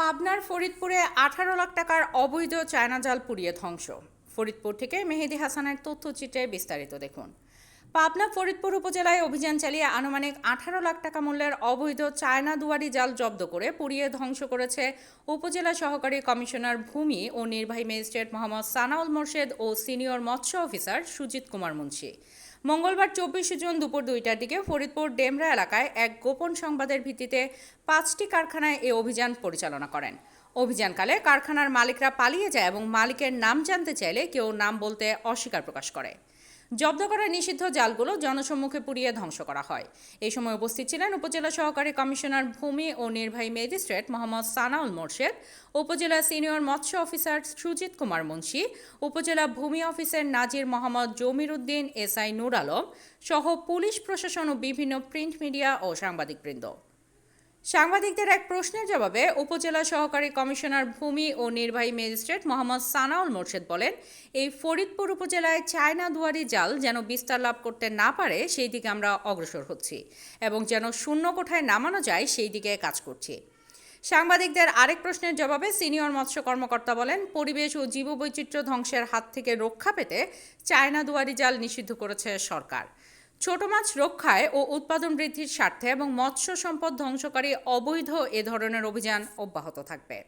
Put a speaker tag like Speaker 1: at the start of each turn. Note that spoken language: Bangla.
Speaker 1: পাবনার ফরিদপুরে আঠারো লাখ টাকার অবৈধ চায়না জাল পুড়িয়ে ধ্বংস। ফরিদপুর থেকে মেহেদি হাসানের তথ্যচিত্রে বিস্তারিত দেখুন। পাবনা ফরিদপুর উপজেলায় অভিযান চালিয়ে আনুমানিক আঠারো লাখ টাকা মূল্যের অবৈধ চায়না দুয়ারি জাল জব্দ করে পুড়িয়ে ধ্বংস করেছে উপজেলা সহকারী কমিশনার ভূমি ও নির্বাহী ম্যাজিস্ট্রেট মোহাম্মদ সানাউল মোর্শেদ ও সিনিয়র মৎস্য অফিসার সুজিত কুমার মুন্সি। মঙ্গলবার চব্বিশে জুন দুপুর দুইটার দিকে ফরিদপুর ডেমরা এলাকায় এক গোপন সংবাদের ভিত্তিতে পাঁচটি কারখানায় এ অভিযান পরিচালনা করেন। অভিযানকালে কারখানার মালিকরা পালিয়ে যায় এবং মালিকের নাম জানতে চাইলে কেউ নাম বলতে অস্বীকার প্রকাশ করে। জব্দ করা নিষিদ্ধ জালগুলো জনসম্মুখে পুড়িয়ে ধ্বংস করা হয়। এই সময় উপস্থিত ছিলেন উপজেলা সহকারী কমিশনার ভূমি ও নির্বাহী ম্যাজিস্ট্রেট মোহাম্মদ সানাউল মোর্শেদ, উপজেলা সিনিয়র মৎস্য অফিসার সুজিত কুমার মুন্সি, উপজেলা ভূমি অফিসার নাজির মোহাম্মদ জমির উদ্দিন এসআই নুর আলম সহ পুলিশ প্রশাসন ও বিভিন্ন প্রিন্ট মিডিয়া ও সাংবাদিকবৃন্দ। সাংবাদিকদের এক প্রশ্নের জবাবে উপজেলা সহকারী কমিশনার ভূমি ও নির্বাহী ম্যাজিস্ট্রেট মোহাম্মদ সানাউল মোর্শেদ বলেন, এই ফরিদপুর উপজেলায় চায়না দুয়ারি জাল যেন বিস্তার লাভ করতে না পারে, সেই দিকে আমরা অগ্রসর হচ্ছি এবং যেন শূন্য কোঠায় নামানো যায়, সেই দিকে কাজ করছি। সাংবাদিকদের আরেক প্রশ্নের জবাবে সিনিয়র মৎস্য কর্মকর্তা বলেন, পরিবেশ ও জীববৈচিত্র্য ধ্বংসের হাত থেকে রক্ষা পেতে চায়না দুয়ারি জাল নিষিদ্ধ করেছে সরকার। ছোট মাছ রক্ষায় ও উৎপাদন বৃদ্ধির স্বার্থে এবং মৎস্য সম্পদ ধ্বংসকারী অবৈধ এ ধরনের অভিযান অব্যাহত থাকবে।